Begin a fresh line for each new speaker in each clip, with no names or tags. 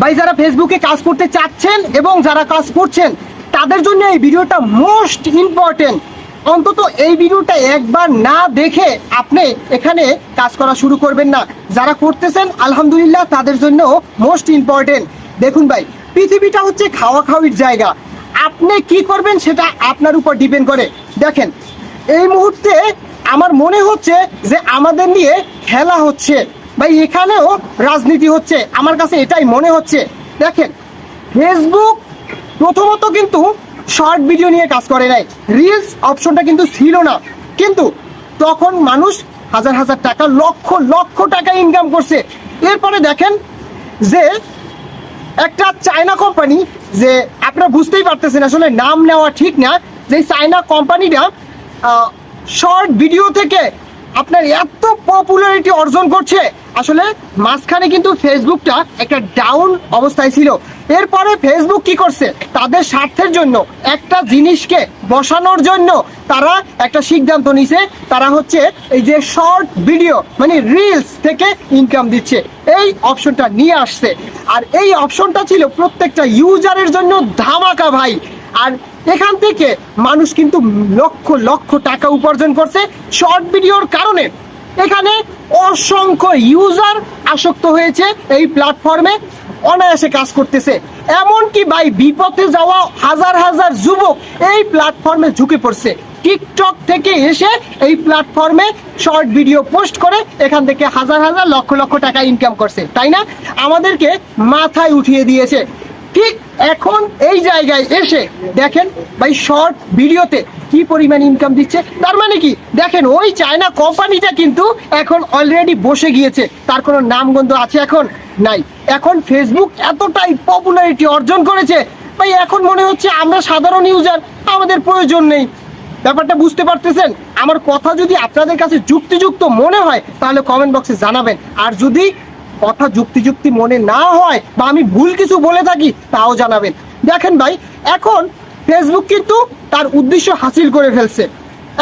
ভাই, যারা ফেসবুকে কাজ করতে চাচ্ছেন এবং যারা কাজ করছেন, তাদের জন্য এই ভিডিওটা মোস্ট ইম্পর্টেন্ট। অন্তত এই ভিডিওটা একবার না দেখে আপনি এখানে কাজ করা শুরু করবেন না। যারা করতেছেন, আলহামদুলিল্লাহ, তাদের জন্য মোস্ট ইম্পর্টেন্ট। দেখুন ভাই, পৃথিবীটা হচ্ছে খাওয়া খাওয়ির জায়গা। আপনি কি করবেন সেটা আপনার উপর ডিপেন্ড করে। দেখেন, এই মুহূর্তে আমার মনে হচ্ছে যে আমাদের নিয়ে খেলা হচ্ছে। ভাই, এখানেও রাজনীতি হচ্ছে। আমার কাছে এটাই মনে হচ্ছে। দেখেন ফেসবুক প্রথমত কিন্তু শর্ট ভিডিও নিয়ে কাজ করে নাই। রিলস অপশনটা কিন্তু ছিল না। কিন্তু তখন মানুষ হাজার হাজার টাকা, লক্ষ লক্ষ টাকা ইনকাম করছে। এরপরে দেখেন যে একটা চায়না কোম্পানি যে আপনারা বুঝতেই পারতেছেন, আসলে নাম নেওয়া ঠিক না। যে চায়না কোম্পানিটা শর্ট ভিডিও থেকে আপনার এত পপুলারিটি অর্জন করছে। আসলে মাঝখানে কিন্তু ফেসবুকটা একটা ডাউন অবস্থায় ছিল। এরপরে ফেসবুক কি করছে? তাদের স্বার্থের জন্য, একটা জিনিসকে বসানোর জন্য তারা একটা সিদ্ধান্ত নিছে। তারা হচ্ছে এই যে শর্ট ভিডিও মানে রিলস থেকে ইনকাম দিচ্ছে। এই অপশনটা নিয়ে আসছে। আর এই অপশনটা ছিল প্রত্যেকটা ইউজারের জন্য ধামাকা ভাই। আর এখান থেকে মানুষ কিন্তু লক্ষ লক্ষ টাকা উপার্জন করছে শর্ট ভিডিওর কারণে। এখানে অসংখ্য ইউজার আসক্ত হয়েছে এই প্ল্যাটফর্মে অনায়াসে কাজ করতেছে। এমনকি ভাই, বিপথে যাওয়া হাজার হাজার যুবক এই প্ল্যাটফর্মে ঝুঁকে পড়ছে। টিকটক থেকে এসে এই প্ল্যাটফর্মে শর্ট ভিডিও পোস্ট করে এখান থেকে হাজার হাজার লক্ষ লক্ষ টাকা ইনকাম করছে, তাই না? আমাদেরকে মাথায় উঠিয়ে দিয়েছে। ঠিক এখন এই জায়গায় এসে দেখেন ভাই শর্ট ভিডিওতে কি পরিমাণ ইনকাম দিচ্ছে। তার মানে কি? দেখেন ওই চায়না কোম্পানিটা কিন্তু এখন অলরেডি বসে গিয়েছে। তার কোনো নামগন্ধ আছে এখন? নাই। এখন ফেসবুক এতটাই পপুলারিটি অর্জন করেছে। ভাই, এখন মনে হচ্ছে আমরা সাধারণ ইউজার আমাদের প্রয়োজন নেই। ব্যাপারটা বুঝতে পারতেছেন? আমার কথা যদি আপনাদের কাছে যুক্তিযুক্ত মনে হয়, তাহলে কমেন্ট বক্সে জানাবেন। আর যদি কথা যুক্তিযুক্তি মনে না হয় বা আমি ভুল কিছু বলে থাকি, তাও জানাবেন। দেখেন ভাই, এখন ফেসবুক কিন্তু তার উদ্দেশ্য হাসিল করে ফেলছে।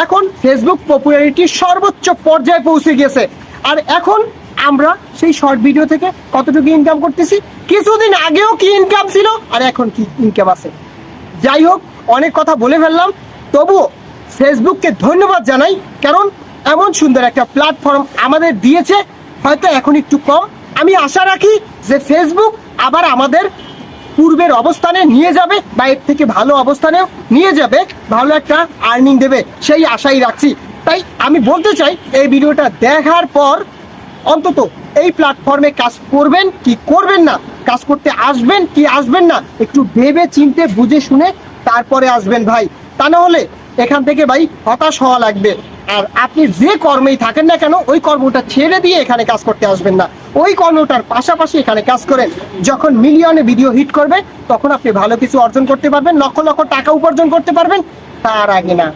এখন ফেসবুক পপুলারিটি সর্বোচ্চ পর্যায়ে পৌঁছে গেছে আর এখন আমরা সেই শর্ট ভিডিও থেকে কতটুকু ইনকাম করতেছি? কিছুদিন আগেও কি ইনকাম ছিল, আর এখন কি ইনকাম আছে। যাই হোক, অনেক কথা বলে ফেললাম। তবুও ফেসবুককে ধন্যবাদ জানাই, কারণ এমন সুন্দর একটা প্ল্যাটফর্ম আমাদের দিয়েছে, হয়তো এখন একটু কম। আমি আশা রাখি যে ফেসবুক আবার আমাদের পূর্বের অবস্থানে নিয়ে যাবে বা এর থেকে ভালো অবস্থানেও নিয়ে যাবে, ভালো একটা আর্নিং দেবে, সেই আশাই রাখছি। তাই আমি বলতে চাই, এই ভিডিওটা দেখার পর অন্তত এই প্ল্যাটফর্মে কাজ করবেন কি করবেন না? কাজ করতে আসবেন কি আসবেন না? একটু ভেবে চিনতে, বুঝে শুনে তারপরে আসবেন ভাই। তা না হলে এখান থেকে ভাই হতাশ হওয়া লাগবে। আর আপনি যে কর্মেই থাকেন না কেন, ওই কর্মটা ছেড়ে দিয়ে এখানে কাজ করতে আসবেন না। ওই কর্মটার পাশাপাশি এখানে কাজ করেন যখন মিলিয়নে ভিডিও হিট করবে, তখন আপনি ভালো কিছু অর্জন করতে পারবেন, লক্ষ লক্ষ টাকা উপার্জন করতে পারবেন, তার আগে না।